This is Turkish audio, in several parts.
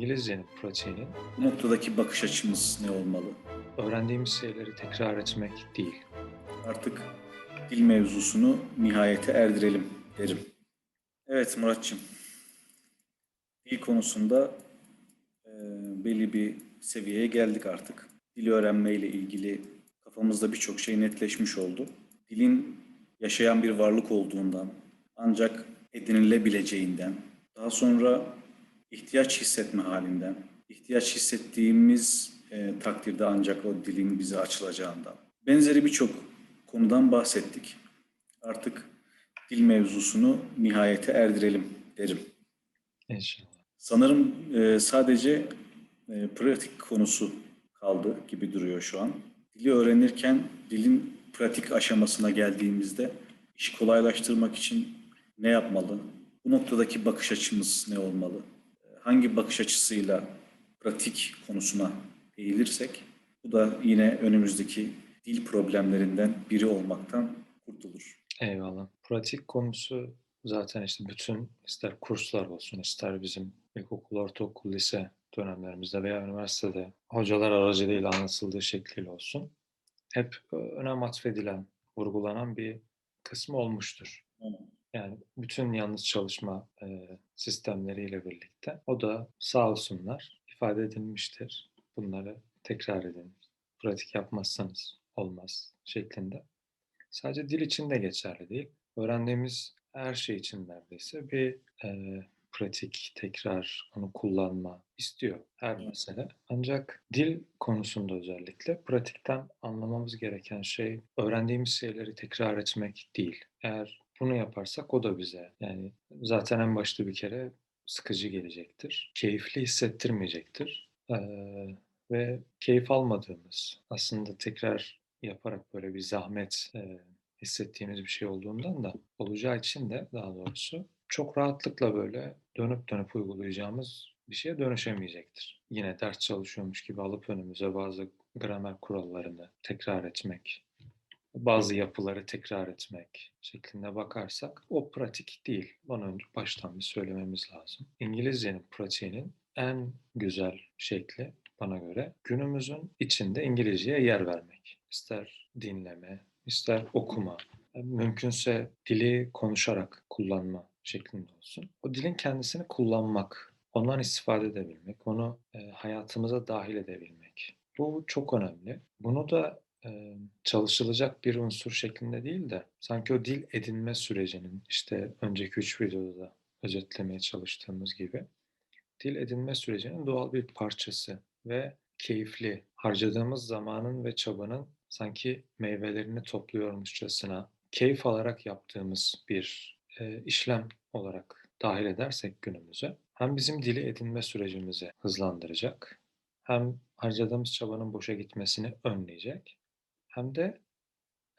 İngilizcenin pratiğinin Bu noktadaki bakış açımız ne olmalı? öğrendiğimiz şeyleri tekrar etmek değil. Artık dil mevzusunu nihayete erdirelim derim. Evet Muratçım. Dil konusunda e, belli bir seviyeye geldik artık. Dil öğrenmeyle ilgili kafamızda birçok şey netleşmiş oldu. Dilin yaşayan bir varlık olduğundan, ancak edinilebileceğinden, daha sonra ihtiyaç hissetme halinden, ihtiyaç hissettiğimiz e, takdirde ancak o dilin bize açılacağından. Benzeri birçok konudan bahsettik. Artık dil mevzusunu nihayete erdirelim derim. İnşallah. Sanırım e, sadece e, pratik konusu kaldı gibi duruyor şu an. Dili öğrenirken dilin pratik aşamasına geldiğimizde işi kolaylaştırmak için ne yapmalı? Bu noktadaki bakış açımız ne olmalı? Hangi bakış açısıyla pratik konusuna eğilirsek bu da yine önümüzdeki dil problemlerinden biri olmaktan kurtulur. Eyvallah. Pratik konusu zaten işte bütün ister kurslar olsun, ister bizim ilkokul, ortaokul, lise dönemlerimizde veya üniversitede hocalar aracılığıyla anlatıldığı şekliyle olsun. Hep e, önem atfedilen, vurgulanan bir kısmı olmuştur. Yani bütün yalnız çalışma e, sistemleriyle birlikte o da sağ olsunlar ifade edilmiştir. Bunları tekrar edin. Pratik yapmazsanız olmaz şeklinde. Sadece dil için de geçerli değil. Öğrendiğimiz her şey için neredeyse bir e, pratik, tekrar, onu kullanma istiyor her mesele. Ancak dil konusunda özellikle pratikten anlamamız gereken şey öğrendiğimiz şeyleri tekrar etmek değil. Eğer bunu yaparsak o da bize yani zaten en başta bir kere sıkıcı gelecektir. Keyifli hissettirmeyecektir. Ee, ve keyif almadığımız aslında tekrar yaparak böyle bir zahmet e, hissettiğimiz bir şey olduğundan da olacağı için de daha doğrusu çok rahatlıkla böyle dönüp dönüp uygulayacağımız bir şeye dönüşemeyecektir. Yine ders çalışıyormuş gibi alıp önümüze bazı gramer kurallarını tekrar etmek, bazı yapıları tekrar etmek şeklinde bakarsak o pratik değil. Bunu önce baştan bir söylememiz lazım. İngilizcenin pratiğinin en güzel şekli bana göre günümüzün içinde İngilizceye yer vermek. İster dinleme, ister okuma, mümkünse dili konuşarak kullanma şeklinde olsun. O dilin kendisini kullanmak, ondan istifade edebilmek, onu e, hayatımıza dahil edebilmek. Bu çok önemli. Bunu da çalışılacak bir unsur şeklinde değil de sanki o dil edinme sürecinin işte önceki üç videoda da özetlemeye çalıştığımız gibi dil edinme sürecinin doğal bir parçası ve keyifli harcadığımız zamanın ve çabanın sanki meyvelerini topluyormuşçasına keyif alarak yaptığımız bir e, işlem olarak dahil edersek günümüze hem bizim dili edinme sürecimizi hızlandıracak hem harcadığımız çabanın boşa gitmesini önleyecek hem de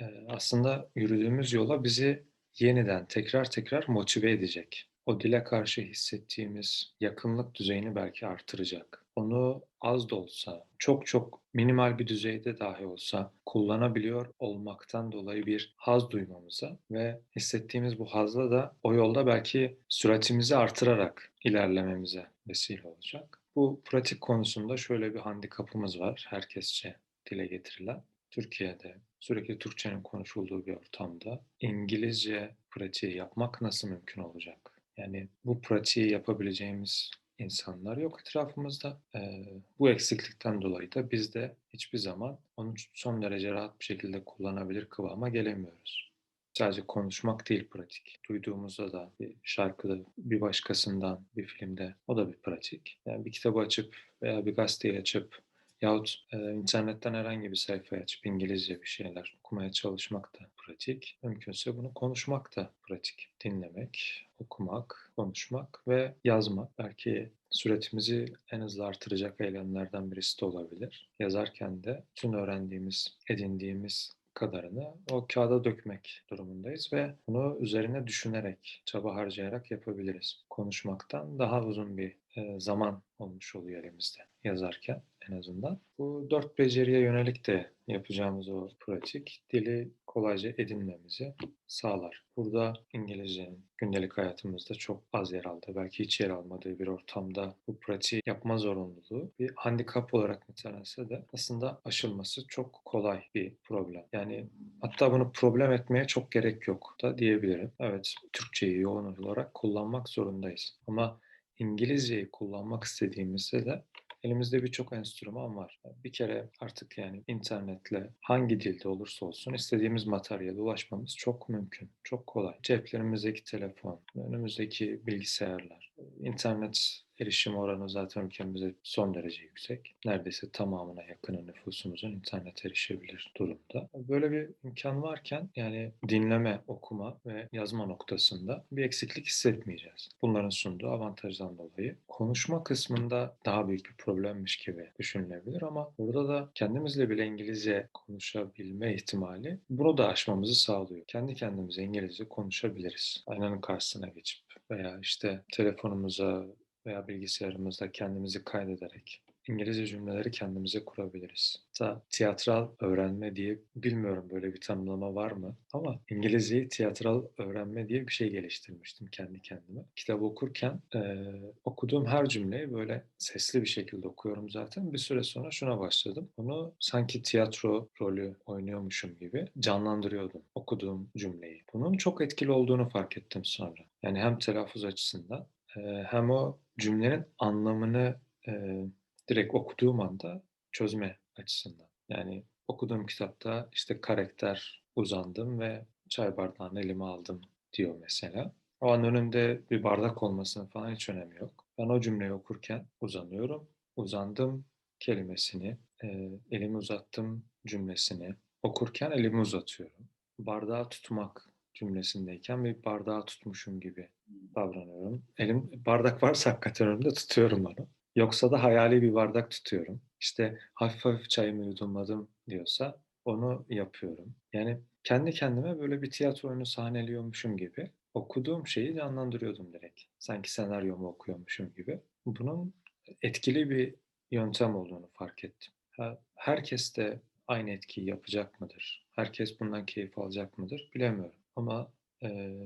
e, aslında yürüdüğümüz yola bizi yeniden tekrar tekrar motive edecek. O dile karşı hissettiğimiz yakınlık düzeyini belki artıracak. Onu az da olsa, çok çok minimal bir düzeyde dahi olsa kullanabiliyor olmaktan dolayı bir haz duymamıza ve hissettiğimiz bu hazla da o yolda belki süratimizi artırarak ilerlememize vesile olacak. Bu pratik konusunda şöyle bir handikapımız var herkesçe dile getirilen. Türkiye'de sürekli Türkçenin konuşulduğu bir ortamda İngilizce pratiği yapmak nasıl mümkün olacak? Yani bu pratiği yapabileceğimiz insanlar yok etrafımızda. Ee, bu eksiklikten dolayı da biz de hiçbir zaman onu son derece rahat bir şekilde kullanabilir kıvama gelemiyoruz. Sadece konuşmak değil pratik. Duyduğumuzda da bir şarkıda, bir başkasından, bir filmde o da bir pratik. Yani bir kitabı açıp veya bir gazeteyi açıp Yahut e, internetten herhangi bir sayfayı açıp İngilizce bir şeyler okumaya çalışmak da pratik. Mümkünse bunu konuşmak da pratik. Dinlemek, okumak, konuşmak ve yazmak. Belki süretimizi en hızlı artıracak eylemlerden birisi de olabilir. Yazarken de tüm öğrendiğimiz, edindiğimiz kadarını o kağıda dökmek durumundayız ve bunu üzerine düşünerek, çaba harcayarak yapabiliriz. Konuşmaktan daha uzun bir e, zaman olmuş oluyor elimizde yazarken en azından. Bu dört beceriye yönelik de yapacağımız o pratik dili kolayca edinmemizi sağlar. Burada İngilizcenin gündelik hayatımızda çok az yer aldığı, belki hiç yer almadığı bir ortamda bu pratiği yapma zorunluluğu bir handikap olarak nitelense de aslında aşılması çok kolay bir problem. Yani hatta bunu problem etmeye çok gerek yok da diyebilirim. Evet, Türkçeyi yoğun olarak kullanmak zorundayız. Ama İngilizceyi kullanmak istediğimizde de elimizde birçok enstrüman var. Bir kere artık yani internetle hangi dilde olursa olsun istediğimiz materyale ulaşmamız çok mümkün, çok kolay. Ceplerimizdeki telefon, önümüzdeki bilgisayarlar, internet erişim oranı zaten ülkemizde son derece yüksek. Neredeyse tamamına yakını nüfusumuzun internet erişebilir durumda. Böyle bir imkan varken yani dinleme, okuma ve yazma noktasında bir eksiklik hissetmeyeceğiz. Bunların sunduğu avantajdan dolayı. Konuşma kısmında daha büyük bir problemmiş gibi düşünülebilir ama burada da kendimizle bile İngilizce konuşabilme ihtimali bunu da aşmamızı sağlıyor. Kendi kendimize İngilizce konuşabiliriz. Aynanın karşısına geçip veya işte telefonumuza veya bilgisayarımızda kendimizi kaydederek İngilizce cümleleri kendimize kurabiliriz. Hatta tiyatral öğrenme diye bilmiyorum böyle bir tanımlama var mı ama İngilizceyi tiyatral öğrenme diye bir şey geliştirmiştim kendi kendime. Kitabı okurken e, okuduğum her cümleyi böyle sesli bir şekilde okuyorum zaten. Bir süre sonra şuna başladım. Onu sanki tiyatro rolü oynuyormuşum gibi canlandırıyordum okuduğum cümleyi. Bunun çok etkili olduğunu fark ettim sonra. Yani hem telaffuz açısından hem o cümlenin anlamını e, direkt okuduğum anda çözme açısından. Yani okuduğum kitapta işte karakter uzandım ve çay bardağını elime aldım diyor mesela. O an önümde bir bardak olmasının falan hiç önemi yok. Ben o cümleyi okurken uzanıyorum. Uzandım kelimesini, e, elimi uzattım cümlesini okurken elimi uzatıyorum. Bardağı tutmak cümlesindeyken bir bardağı tutmuşum gibi davranıyorum. Elim bardak varsa hakikaten önümde tutuyorum onu. Yoksa da hayali bir bardak tutuyorum. İşte hafif hafif çayımı yudumladım diyorsa onu yapıyorum. Yani kendi kendime böyle bir tiyatro oyunu sahneliyormuşum gibi okuduğum şeyi canlandırıyordum direkt. Sanki senaryomu okuyormuşum gibi. Bunun etkili bir yöntem olduğunu fark ettim. Herkes de aynı etkiyi yapacak mıdır? Herkes bundan keyif alacak mıdır? Bilemiyorum. Ama e,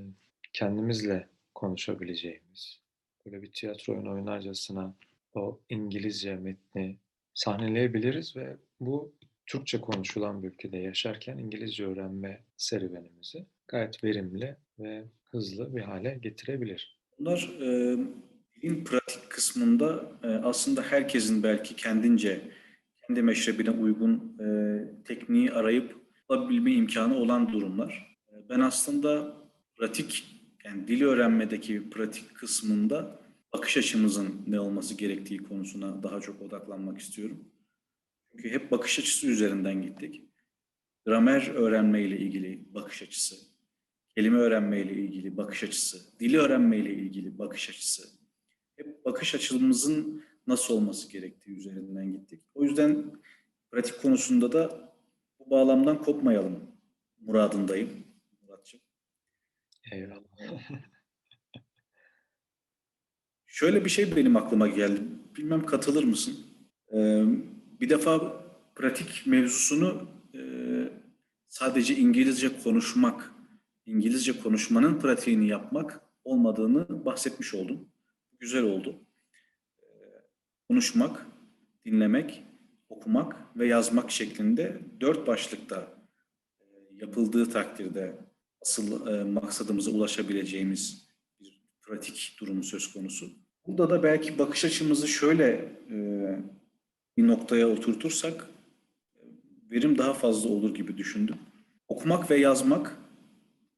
kendimizle konuşabileceğimiz, böyle bir tiyatro oyunu oynarcasına o İngilizce metni sahneleyebiliriz ve bu Türkçe konuşulan bir ülkede yaşarken İngilizce öğrenme serüvenimizi gayet verimli ve hızlı bir hale getirebilir. Bunlar e, dilin pratik kısmında e, aslında herkesin belki kendince kendi meşrebine uygun e, tekniği arayıp bulabilme imkanı olan durumlar. E, ben aslında pratik yani dili öğrenmedeki pratik kısmında bakış açımızın ne olması gerektiği konusuna daha çok odaklanmak istiyorum. Çünkü hep bakış açısı üzerinden gittik. Gramer öğrenme ile ilgili bakış açısı, kelime öğrenme ile ilgili bakış açısı, dili öğrenme ile ilgili bakış açısı. Hep bakış açımızın nasıl olması gerektiği üzerinden gittik. O yüzden pratik konusunda da bu bağlamdan kopmayalım muradındayım. Eyvallah. Şöyle bir şey benim aklıma geldi. Bilmem katılır mısın? Bir defa pratik mevzusunu sadece İngilizce konuşmak, İngilizce konuşmanın pratiğini yapmak olmadığını bahsetmiş oldum. Güzel oldu. Konuşmak, dinlemek, okumak ve yazmak şeklinde dört başlıkta yapıldığı takdirde asıl e, maksadımıza ulaşabileceğimiz bir pratik durumu söz konusu. Burada da belki bakış açımızı şöyle e, bir noktaya oturtursak verim daha fazla olur gibi düşündüm. Okumak ve yazmak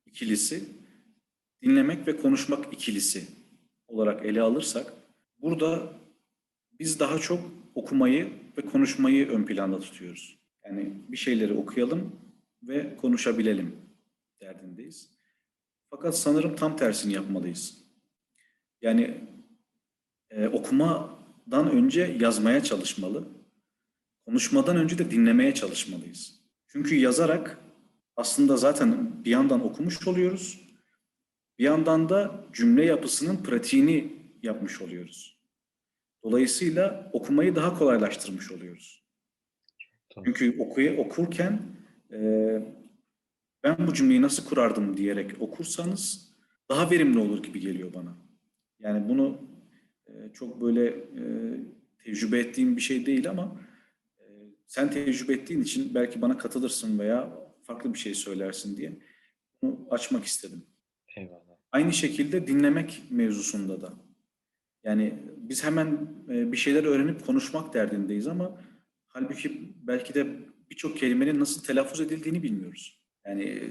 ikilisi, dinlemek ve konuşmak ikilisi olarak ele alırsak burada biz daha çok okumayı ve konuşmayı ön planda tutuyoruz. Yani bir şeyleri okuyalım ve konuşabilelim derdindeyiz. Fakat sanırım tam tersini yapmalıyız. Yani e, okumadan önce yazmaya çalışmalı. Konuşmadan önce de dinlemeye çalışmalıyız. Çünkü yazarak aslında zaten bir yandan okumuş oluyoruz. Bir yandan da cümle yapısının pratiğini yapmış oluyoruz. Dolayısıyla okumayı daha kolaylaştırmış oluyoruz. Çünkü okuyu okurken e, ben bu cümleyi nasıl kurardım diyerek okursanız daha verimli olur gibi geliyor bana. Yani bunu e, çok böyle e, tecrübe ettiğim bir şey değil ama e, sen tecrübe ettiğin için belki bana katılırsın veya farklı bir şey söylersin diye bunu açmak istedim. Eyvallah. Aynı şekilde dinlemek mevzusunda da. Yani biz hemen bir şeyler öğrenip konuşmak derdindeyiz ama halbuki belki de birçok kelimenin nasıl telaffuz edildiğini bilmiyoruz. Yani e,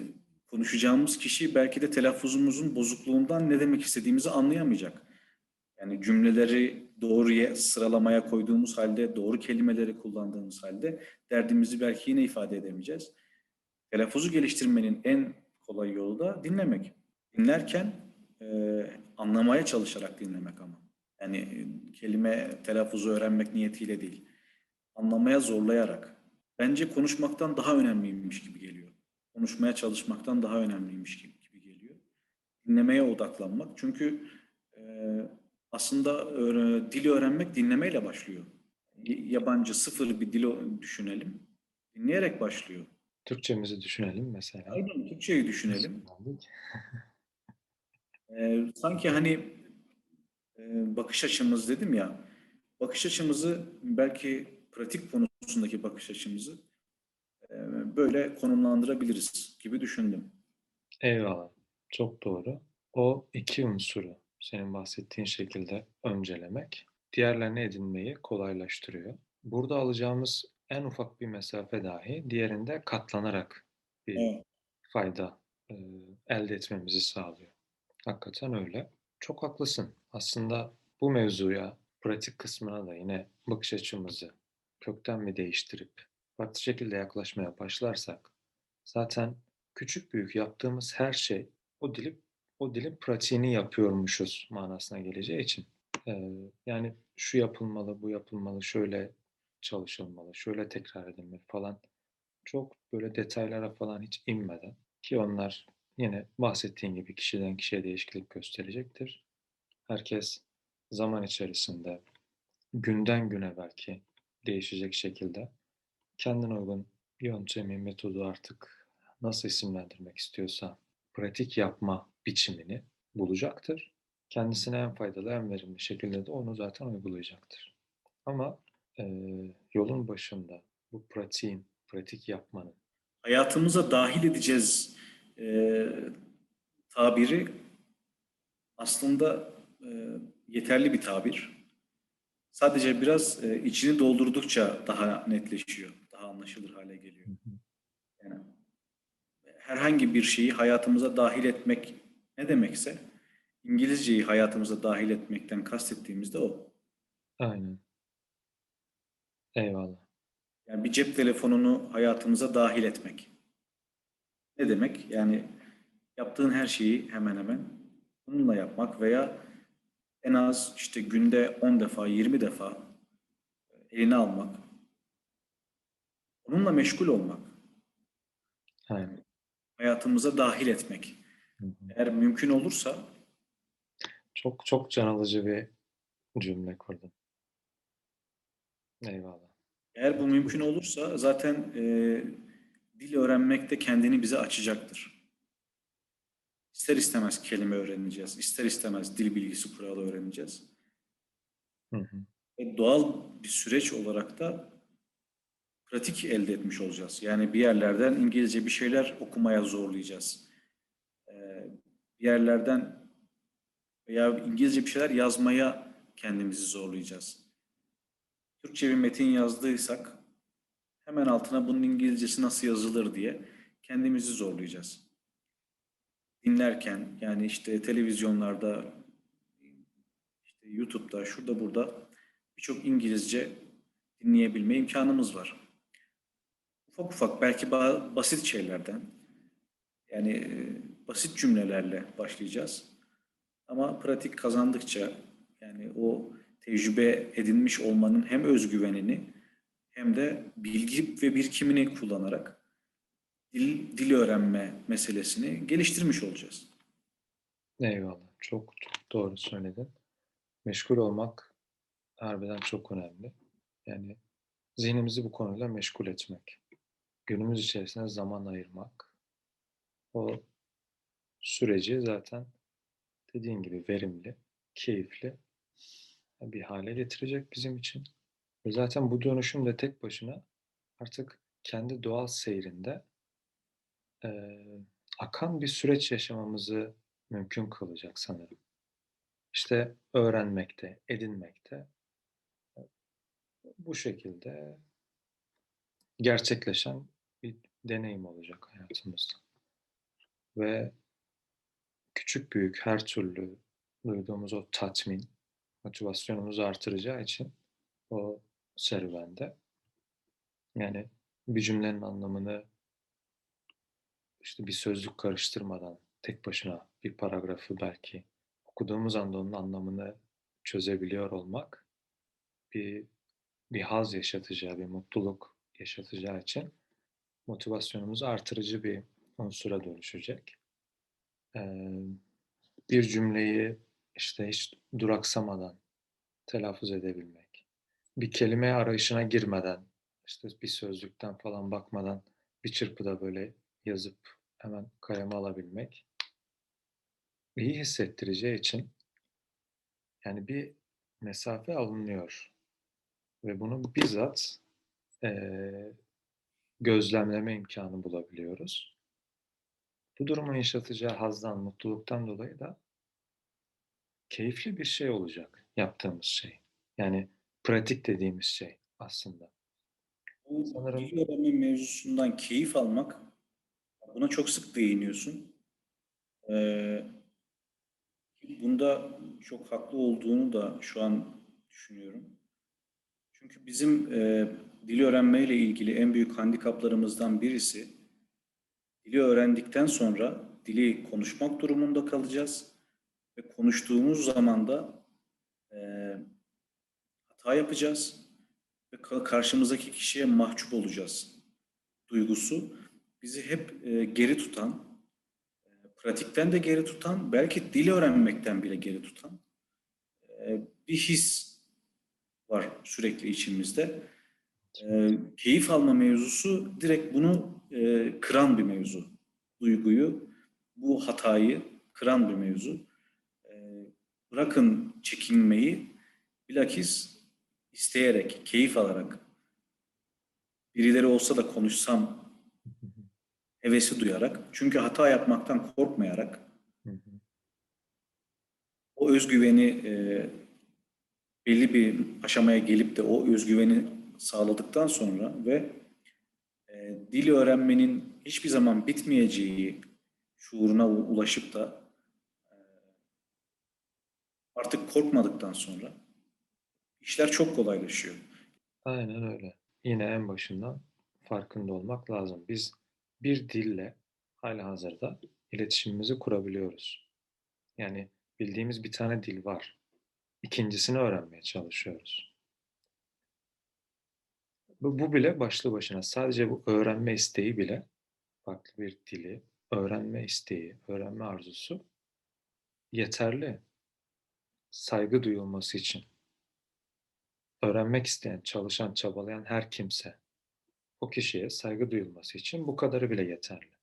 konuşacağımız kişi belki de telaffuzumuzun bozukluğundan ne demek istediğimizi anlayamayacak. Yani cümleleri doğruya sıralamaya koyduğumuz halde, doğru kelimeleri kullandığımız halde derdimizi belki yine ifade edemeyeceğiz. Telaffuzu geliştirmenin en kolay yolu da dinlemek. Dinlerken e, anlamaya çalışarak dinlemek ama. Yani e, kelime telaffuzu öğrenmek niyetiyle değil. Anlamaya zorlayarak. Bence konuşmaktan daha önemliymiş gibi geliyor. Konuşmaya çalışmaktan daha önemliymiş gibi, gibi geliyor. Dinlemeye odaklanmak. Çünkü e, aslında öğre- dili öğrenmek dinlemeyle başlıyor. Yabancı sıfır bir dil düşünelim. Dinleyerek başlıyor. Türkçemizi düşünelim mesela. Aynen Türkçeyi düşünelim. Ee, sanki hani e, bakış açımız dedim ya, bakış açımızı belki pratik konusundaki bakış açımızı böyle konumlandırabiliriz gibi düşündüm. Eyvallah. Çok doğru. O iki unsuru senin bahsettiğin şekilde öncelemek, diğerlerini edinmeyi kolaylaştırıyor. Burada alacağımız en ufak bir mesafe dahi diğerinde katlanarak bir Evet. fayda e, elde etmemizi sağlıyor. Hakikaten öyle. Çok haklısın. Aslında bu mevzuya, pratik kısmına da yine bakış açımızı kökten mi değiştirip farklı şekilde yaklaşmaya başlarsak zaten küçük büyük yaptığımız her şey o dilin o dilin pratiğini yapıyormuşuz manasına geleceği için. Ee, yani şu yapılmalı, bu yapılmalı, şöyle çalışılmalı, şöyle tekrar edilmeli falan. Çok böyle detaylara falan hiç inmeden ki onlar yine bahsettiğin gibi kişiden kişiye değişiklik gösterecektir. Herkes zaman içerisinde günden güne belki değişecek şekilde kendine uygun yöntemi, metodu artık nasıl isimlendirmek istiyorsa pratik yapma biçimini bulacaktır. Kendisine en faydalı, en verimli şekilde de onu zaten uygulayacaktır. Ama eee, yolun başında bu pratiğin, pratik yapmanın Hayatımıza dahil edeceğiz e, tabiri aslında e, yeterli bir tabir. Sadece biraz e, içini doldurdukça daha netleşiyor, anlaşılır hale geliyor. Yani herhangi bir şeyi hayatımıza dahil etmek ne demekse İngilizceyi hayatımıza dahil etmekten kastettiğimiz de o. aynen. Eyvallah. Yani bir cep telefonunu hayatımıza dahil etmek. Ne demek? Yani yaptığın her şeyi hemen hemen bununla yapmak veya en az işte günde 10 defa, 20 defa eline almak. Onunla meşgul olmak. Aynen. Hayatımıza dahil etmek. Hı hı. Eğer mümkün olursa Çok çok can alıcı bir cümle kurdun. Eyvallah. Eğer bu mümkün olursa zaten e, dil öğrenmek de kendini bize açacaktır. İster istemez kelime öğreneceğiz, ister istemez dil bilgisi kuralı öğreneceğiz. Hı hı. Ve doğal bir süreç olarak da pratik elde etmiş olacağız. Yani bir yerlerden İngilizce bir şeyler okumaya zorlayacağız. Ee, bir yerlerden veya İngilizce bir şeyler yazmaya kendimizi zorlayacağız. Türkçe bir metin yazdıysak hemen altına bunun İngilizcesi nasıl yazılır diye kendimizi zorlayacağız. Dinlerken yani işte televizyonlarda, işte YouTube'da, şurada burada birçok İngilizce dinleyebilme imkanımız var. Ufak ufak belki ba- basit şeylerden yani e, basit cümlelerle başlayacağız. Ama pratik kazandıkça yani o tecrübe edinmiş olmanın hem özgüvenini hem de bilgi ve birikimini kullanarak dil, dil öğrenme meselesini geliştirmiş olacağız. Eyvallah. Çok çok doğru söyledin. Meşgul olmak harbiden çok önemli. Yani zihnimizi bu konuyla meşgul etmek. Günümüz içerisinde zaman ayırmak. O süreci zaten dediğin gibi verimli, keyifli bir hale getirecek bizim için. Ve zaten bu dönüşüm de tek başına artık kendi doğal seyrinde eee, akan bir süreç yaşamamızı mümkün kılacak sanırım. İşte öğrenmekte, edinmekte bu şekilde gerçekleşen bir deneyim olacak hayatımızda. Ve küçük büyük her türlü duyduğumuz o tatmin, motivasyonumuzu artıracağı için o serüvende yani bir cümlenin anlamını işte bir sözlük karıştırmadan tek başına bir paragrafı belki okuduğumuz anda onun anlamını çözebiliyor olmak bir bir haz yaşatacağı, bir mutluluk yaşatacağı için motivasyonumuzu artırıcı bir unsura dönüşecek. Ee, bir cümleyi işte hiç duraksamadan telaffuz edebilmek, bir kelime arayışına girmeden, işte bir sözlükten falan bakmadan bir çırpıda böyle yazıp hemen kaleme alabilmek iyi hissettireceği için yani bir mesafe alınıyor ve bunu bizzat eee, gözlemleme imkanı bulabiliyoruz. Bu durumun yaşatacağı hazdan, mutluluktan dolayı da keyifli bir şey olacak yaptığımız şey. Yani pratik dediğimiz şey aslında. Bu Sanırım dil öğrenme mevzusundan keyif almak, buna çok sık değiniyorsun. Ee, bunda çok haklı olduğunu da şu an düşünüyorum. Çünkü bizim e, dili öğrenmeyle ilgili en büyük handikaplarımızdan birisi, dili öğrendikten sonra dili konuşmak durumunda kalacağız ve konuştuğumuz zaman da e, hata yapacağız ve ka- karşımızdaki kişiye mahcup olacağız duygusu bizi hep e, geri tutan, e, pratikten de geri tutan, belki dil öğrenmekten bile geri tutan e, bir his var sürekli içimizde. E, keyif alma mevzusu direkt bunu e, kıran bir mevzu. Duyguyu, bu hatayı kıran bir mevzu. E, bırakın çekinmeyi, bilakis isteyerek, keyif alarak, birileri olsa da konuşsam hevesi duyarak, çünkü hata yapmaktan korkmayarak, o özgüveni e, belli bir aşamaya gelip de o özgüveni sağladıktan sonra ve e, dil öğrenmenin hiçbir zaman bitmeyeceği şuuruna ulaşıp da e, artık korkmadıktan sonra işler çok kolaylaşıyor. Aynen öyle. Yine en başından farkında olmak lazım. Biz bir dille halihazırda iletişimimizi kurabiliyoruz. Yani bildiğimiz bir tane dil var. İkincisini öğrenmeye çalışıyoruz. Bu, bile başlı başına sadece bu öğrenme isteği bile farklı bir dili öğrenme isteği, öğrenme arzusu yeterli saygı duyulması için. Öğrenmek isteyen, çalışan, çabalayan her kimse o kişiye saygı duyulması için bu kadarı bile yeterli.